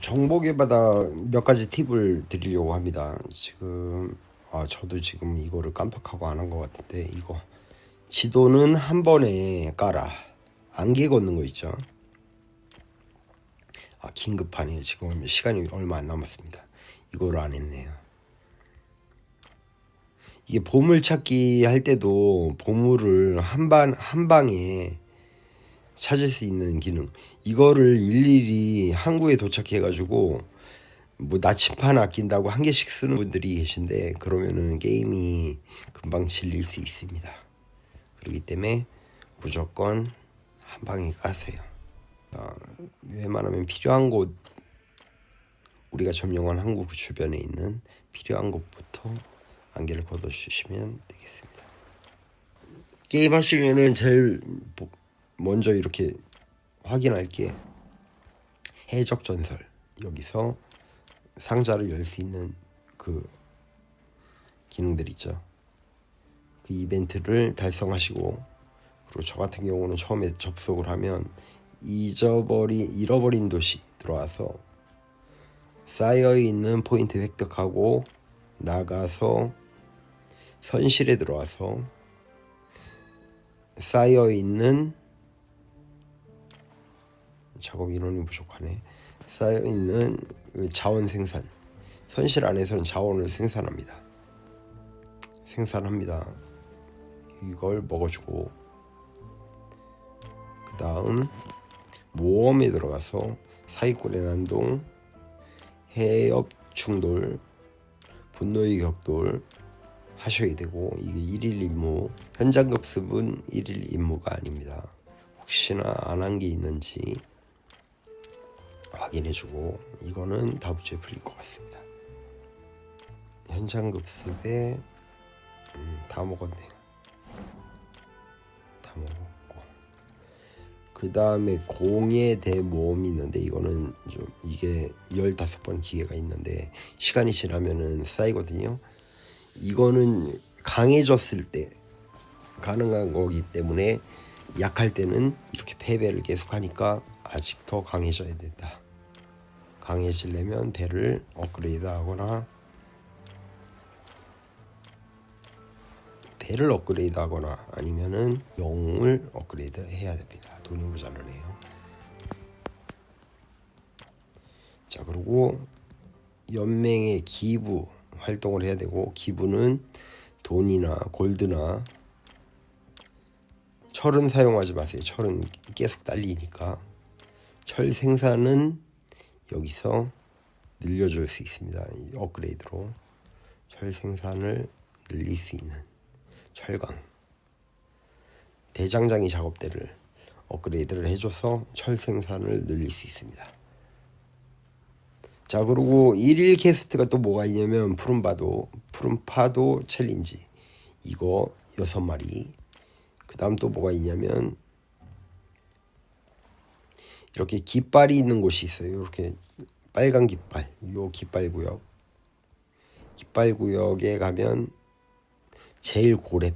정보개바다 몇 가지 팁을 드리려고 합니다. 지금 아 저도 지금 이거를 깜빡하고 안 한 것 같은데 이거 지도는 한 번에 깔아 안개 걷는 거 있죠. 아 긴급하네요. 지금 시간이 얼마 안 남았습니다. 이거를 안 했네요. 이게 보물 찾기 할 때도 보물을 한 방 한 방에 찾을 수 있는 기능. 이거를 일일이 항구에 도착해 가지고 뭐 나침판 아낀다고 한 개씩 쓰는 분들이 계신데 그러면은 게임이 금방 질릴 수 있습니다. 그렇기 때문에 무조건 한 방에 까세요. 아, 웬만하면 필요한 곳 우리가 점령한 항구 그 주변에 있는 필요한 곳부터 안개를 걷어 주시면 되겠습니다. 게임 하시면은 제일 보- 먼저 이렇게 확인할 게 해적 전설 여기서 상자를 열 수 있는 그 기능들 있죠. 그 이벤트를 달성하시고 그리고 저 같은 경우는 처음에 접속을 하면 잊어버린 잃어버린 도시 들어와서 쌓여 있는 포인트 획득하고 나가서 선실에 들어와서 쌓여 있는 작업 인원이 부족하네. 쌓여 있는 그 자원 생산. 선실 안에서는 자원을 생산합니다. 생산합니다. 이걸 먹어주고 그 다음 모험에 들어가서 사기꾼의 난동, 해협 충돌, 분노의 격돌 하셔야 되고 이게 일일 임무 현장 급습은 일일 임무가 아닙니다. 혹시나 안 한 게 있는지 확인해주고 이거는 다음 주에 풀릴 것 같습니다. 현장 급습에 음, 다 먹었네요. 다 먹었고 그 다음에 공예 대모험이 있는데 이거는 좀 이게 15번 기회가 있는데 시간이 지나면은 쌓이거든요. 이거는 강해졌을 때 가능한 거기 때문에 약할 때는 이렇게 패배를 계속하니까 아직 더 강해져야 된다. 강해지려면 배를 업그레이드 하거나 배를 업그레이드 하거나 아니면은 영웅을 업그레이드 해야 됩니다. 돈이 모자라네요. 자 그리고 연맹의 기부 활동을 해야 되고 기부는 돈이나 골드나 철은 사용하지 마세요. 철은 계속 딸리니까 철 생산은 여기서 늘려줄 수 있습니다. 이 업그레이드로 철 생산을 늘릴 수 있는 철강 대장장이 작업대를 업그레이드를 해줘서 철 생산을 늘릴 수 있습니다. 자 그리고 일일 캐스트가 또 뭐가 있냐면 푸른파도 푸른파도 챌린지 이거 여섯 마리 그 다음 또 뭐가 있냐면 이렇게 깃발이 있는 곳이 있어요. 이렇게 빨간 깃발. 요 깃발 구역. 깃발 구역에 가면 제일 고렙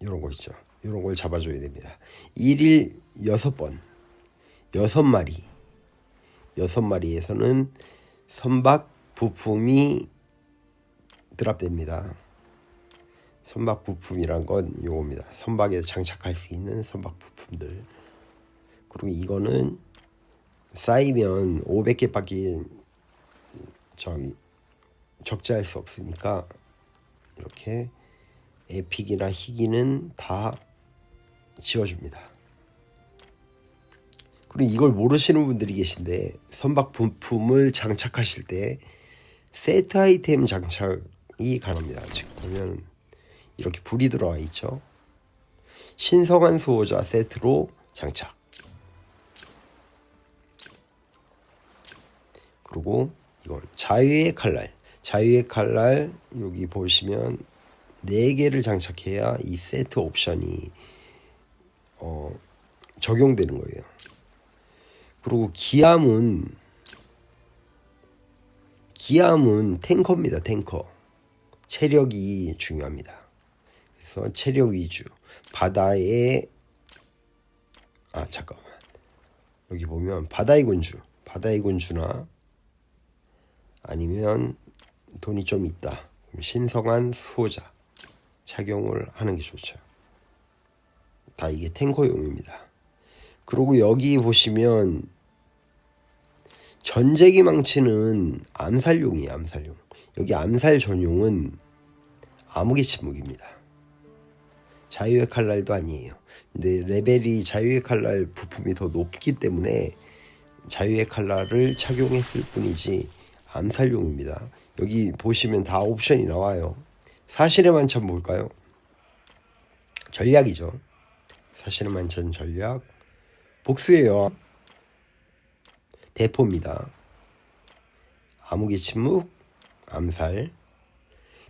이런 거 있죠. 이런 걸 잡아줘야 됩니다. 일일 여섯 번. 여섯 마리. 여섯 마리에서는 선박 부품이 드랍됩니다. 선박 부품이란 건 요겁니다. 선박에 장착할 수 있는 선박 부품들. 그리고 이거는 쌓이면 500개밖에 저기 적재할 수 없으니까 이렇게 에픽이나 희귀는 다 지워줍니다. 그리고 이걸 모르시는 분들이 계신데 선박 부품을 장착하실 때 세트 아이템 장착이 가능합니다. 지금 보면 이렇게 불이 들어와 있죠. 신성한 수호자 세트로 장착. 그리고 이건 자유의 칼날. 자유의 칼날 여기 보시면 네 개를 장착해야 이 세트 옵션이 어, 적용되는 거예요. 그리고 기암은 기암은 탱커입니다. 탱커. 체력이 중요합니다. 그래서 체력 위주. 바다에 아 잠깐만. 여기 보면 바다의 군주. 바다의 군주나 아니면 돈이 좀 있다. 신성한 수호자 착용을 하는 게 좋죠. 다 이게 탱커용입니다. 그리고 여기 보시면 전쟁이 망치는 암살용이에요. 암살용. 여기 암살 전용은 암흑의 침묵입니다. 자유의 칼날도 아니에요. 근데 레벨이 자유의 칼날 부품이 더 높기 때문에 자유의 칼날을 착용했을 뿐이지 암살용입니다. 여기 보시면 다 옵션이 나와요. 사실의 만찬 뭘까요? 전략이죠. 사실의 만찬 전략. 복수예요. 대포입니다. 암흑의 침묵, 암살.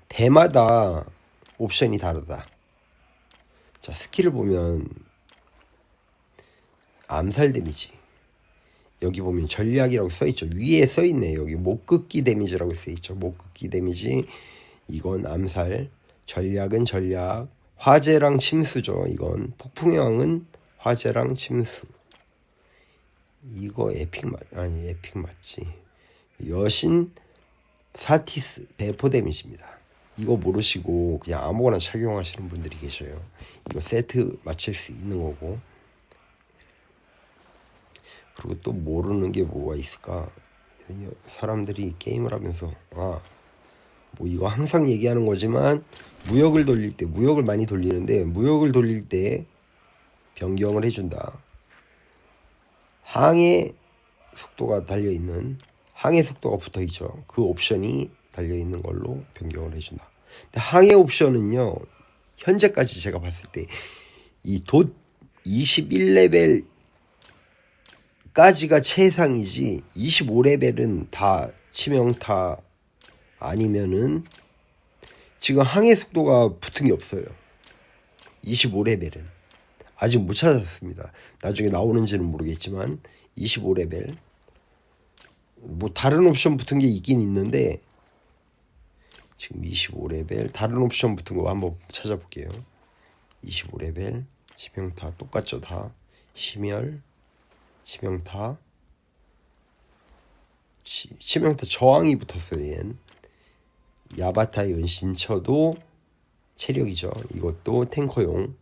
배마다 옵션이 다르다. 자, 스킬을 보면 암살 데미지. 여기 보면 전략이라고 써 있죠. 위에 써 있네. 여기 못 긋기 데미지라고 써 있죠. 못 긋기 데미지. 이건 암살. 전략은 전략. 화재랑 침수죠. 이건 폭풍의 왕은 화재랑 침수. 이거 에픽 맞 아니 에픽 맞지. 여신 사티스 대포 데미지입니다. 이거 모르시고 그냥 아무거나 착용하시는 분들이 계셔요. 이거 세트 맞출 수 있는 거고. 그리고 또 모르는 게 뭐가 있을까? 사람들이 게임을 하면서 아, 뭐 이거 항상 얘기하는 거지만 무역을 돌릴 때 무역을 많이 돌리는데 무역을 돌릴 때 변경을 해준다. 항해 속도가 달려 있는 항해 속도가 붙어 있죠. 그 옵션이 달려 있는 걸로 변경을 해준다. 근데 항해 옵션은요 현재까지 제가 봤을 때 이 돛 21레벨 까지가 최상이지 25레벨은 다 치명타 아니면은 지금 항해 속도가 붙은 게 없어요. 25레벨은 아직 못 찾았습니다. 나중에 나오는지는 모르겠지만 25레벨 뭐 다른 옵션 붙은 게 있긴 있는데 지금 25레벨 다른 옵션 붙은 거 한번 찾아볼게요. 25레벨 치명타 똑같죠 다 심열 치명타. 치, 치명타 저항이 붙었어요 얜 야바타의 은신처도 체력이죠. 이것도 탱커용.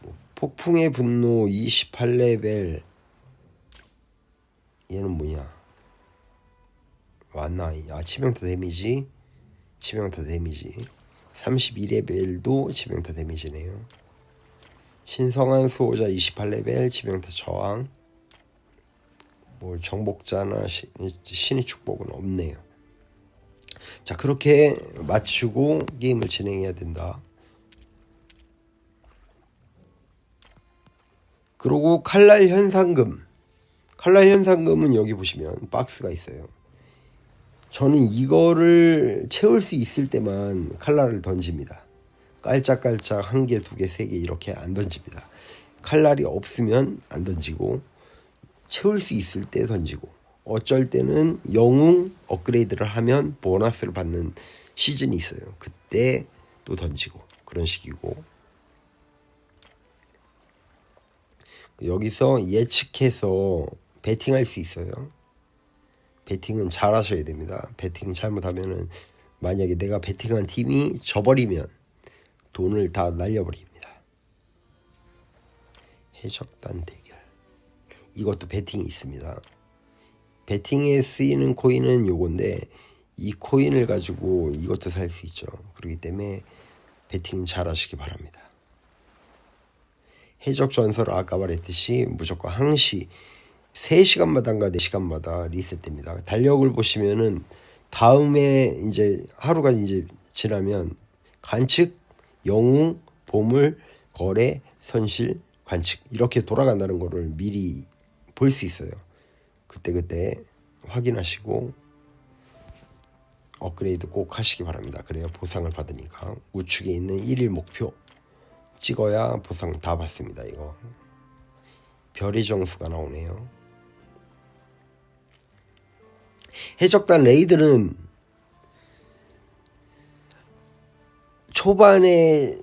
뭐, 폭풍의 분노 28레벨. 얘는 뭐냐? 왔나 아 치명타 데미지. 치명타 데미지. 32레벨도 치명타 데미지네요 신성한 수호자 28레벨 치명타 저항. 뭐 정복자나 시, 신의 축복은 없네요. 자 그렇게 맞추고 게임을 진행해야 된다. 그리고 칼날 현상금. 칼날 현상금은 여기 보시면 박스가 있어요. 저는 이거를 채울 수 있을 때만 칼날을 던집니다 깔짝깔짝 한 개, 두 개, 세 개 이렇게 안 던집니다. 칼날이 없으면 안 던지고 채울 수 있을 때 던지고 어쩔 때는 영웅 업그레이드를 하면 보너스를 받는 시즌이 있어요. 그때 또 던지고 그런 식이고 여기서 예측해서 베팅할 수 있어요. 베팅은 잘 하셔야 됩니다. 베팅 잘못하면은 만약에 내가 베팅한 팀이 져버리면 돈을 다 날려버립니다. 해적단 대결. 이것도 베팅이 있습니다. 베팅에 쓰이는 코인은 요건데 이 코인을 가지고 이것도 살 수 있죠. 그렇기 때문에 베팅 잘 하시기 바랍니다. 해적 전설 아까 말했듯이 무조건 항시 3시간마다인가 4시간마다 리셋됩니다. 달력을 보시면은 다음에 이제 하루가 이제 지나면 관측 영웅, 보물, 거래, 선실, 관측 이렇게 돌아간다는 거를 미리 볼 수 있어요. 그때 그때 확인하시고 업그레이드 꼭 하시기 바랍니다. 그래야 보상을 받으니까 우측에 있는 일일 목표 찍어야 보상 다 받습니다. 이거 별의 정수가 나오네요. 해적단 레이드는 초반에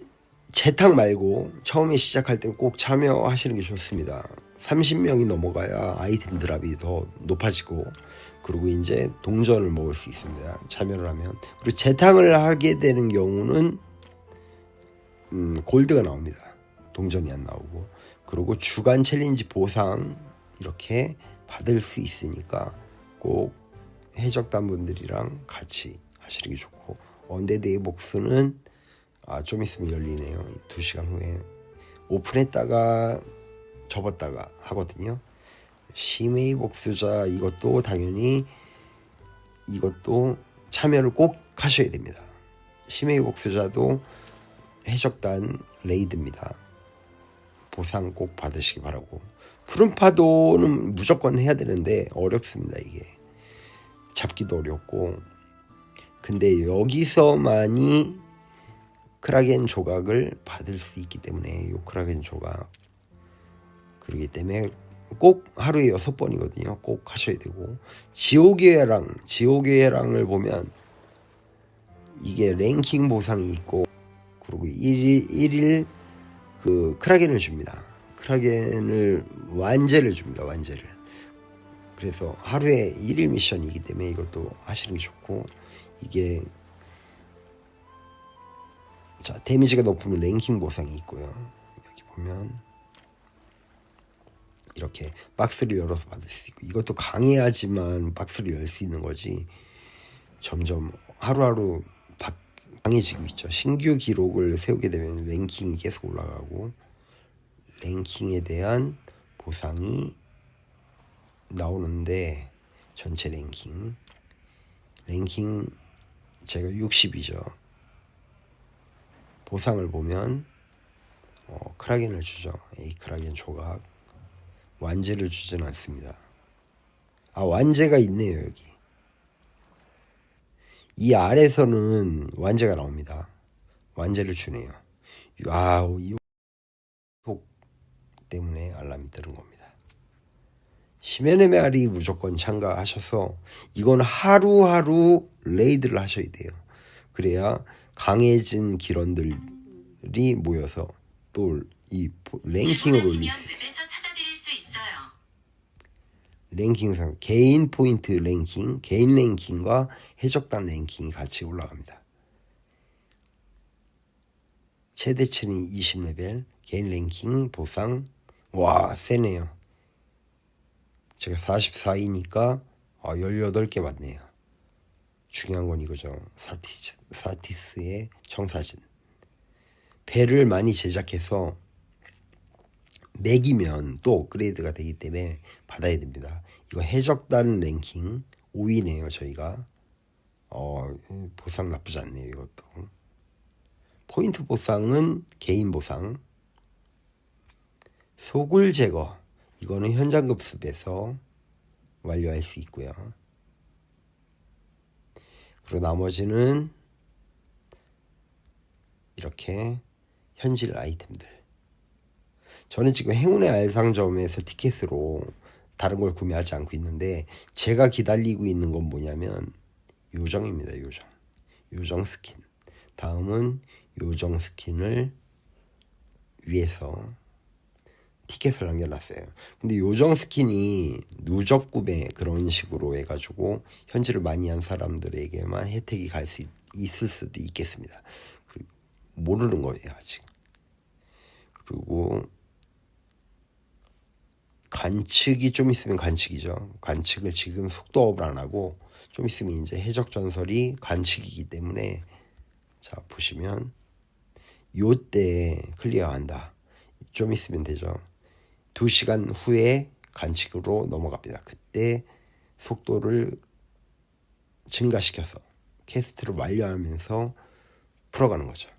재탕 말고 처음에 시작할 땐 꼭 참여하시는 게 좋습니다. 30명이 넘어가야 아이템 드랍이 더 높아지고 그리고 이제 동전을 먹을 수 있습니다. 참여를 하면 그리고 재탕을 하게 되는 경우는 음, 골드가 나옵니다. 동전이 안 나오고 그리고 주간 챌린지 보상 이렇게 받을 수 있으니까 꼭 해적단 분들이랑 같이 하시는 게 좋고 언데드의 복수는 아, 좀 있으면 열리네요. 2시간 후에 오픈했다가 접었다가 하거든요. 심의 복수자 이것도 당연히 이것도 참여를 꼭 하셔야 됩니다. 심의 복수자도 해적단 레이드입니다. 보상 꼭 받으시기 바라고. 푸른 파도는 무조건 해야 되는데 어렵습니다 이게. 잡기도 어렵고. 근데 여기서만이 크라겐 조각을 받을 수 있기 때문에 요 크라겐 조각 그러기 때문에 꼭 하루에 여섯 번이거든요. 꼭 하셔야 되고 지옥의 해랑 지옥의 해랑을 보면 이게 랭킹 보상이 있고 그리고 1일 1일 그 크라겐을 줍니다. 크라겐을 완제를 줍니다. 완제를. 그래서 하루에 1일 미션이기 때문에 이것도 하시는 게 좋고 이게 자 데미지가 높으면 랭킹 보상이 있고요. 여기 보면 이렇게 박스를 열어서 받을 수 있고 이것도 강해야지만 박스를 열 수 있는 거지 점점 하루하루 바, 강해지고 있죠. 신규 기록을 세우게 되면 랭킹이 계속 올라가고 랭킹에 대한 보상이 나오는데 전체 랭킹 랭킹 제가 60이죠. 보상을 보면 어, 크라겐을 주죠. 이 크라겐 조각 완제를 주진 않습니다. 아 완제가 있네요 여기. 이 아래서는 완제가 나옵니다. 완제를 주네요. 아이 때문에 알람이 뜨는 겁니다. 시메네 메아리 무조건 참가하셔서 이건 하루하루 레이드를 하셔야 돼요. 그래야 강해진 기런들이 모여서 또 이 랭킹을 올릴. 랭킹상 개인 포인트 랭킹, 개인 랭킹과 해적단 랭킹이 같이 올라갑니다. 최대치는 20레벨, 개인 랭킹 보상 와 세네요. 제가 44이니까 아, 18개 받네요. 중요한 건 이거죠. 사티스, 사티스의 청사진. 배를 많이 제작해서 매기면 또 업그레이드가 되기 때문에 받아야 됩니다. 이거 해적단 랭킹 5위네요, 저희가. 어, 보상 나쁘지 않네요, 이것도. 포인트 보상은 개인 보상. 소굴 제거. 이거는 현장 급습에서 완료할 수 있고요. 그리고 나머지는 이렇게 현질 아이템들. 저는 지금 행운의 알상점에서 티켓으로 다른 걸 구매하지 않고 있는데 제가 기다리고 있는 건 뭐냐면 요정입니다. 요정. 요정 스킨. 다음은 요정 스킨을 위해서 티켓을 남겨놨어요. 근데 요정 스킨이 누적 구매 그런 식으로 해가지고 현질을 많이 한 사람들에게만 혜택이 갈 수 있을 수도 있겠습니다. 그리고 모르는 거예요 아직. 그리고 관측이 좀 있으면 관측이죠. 관측을 지금 속도업을 안 하고 좀 있으면 이제 해적 전설이 관측이기 때문에 자 보시면 요때 클리어한다. 좀 있으면 되죠. 2시간 후에 관측으로 넘어갑니다. 그때 속도를 증가시켜서 캐스트를 완료하면서 풀어가는 거죠.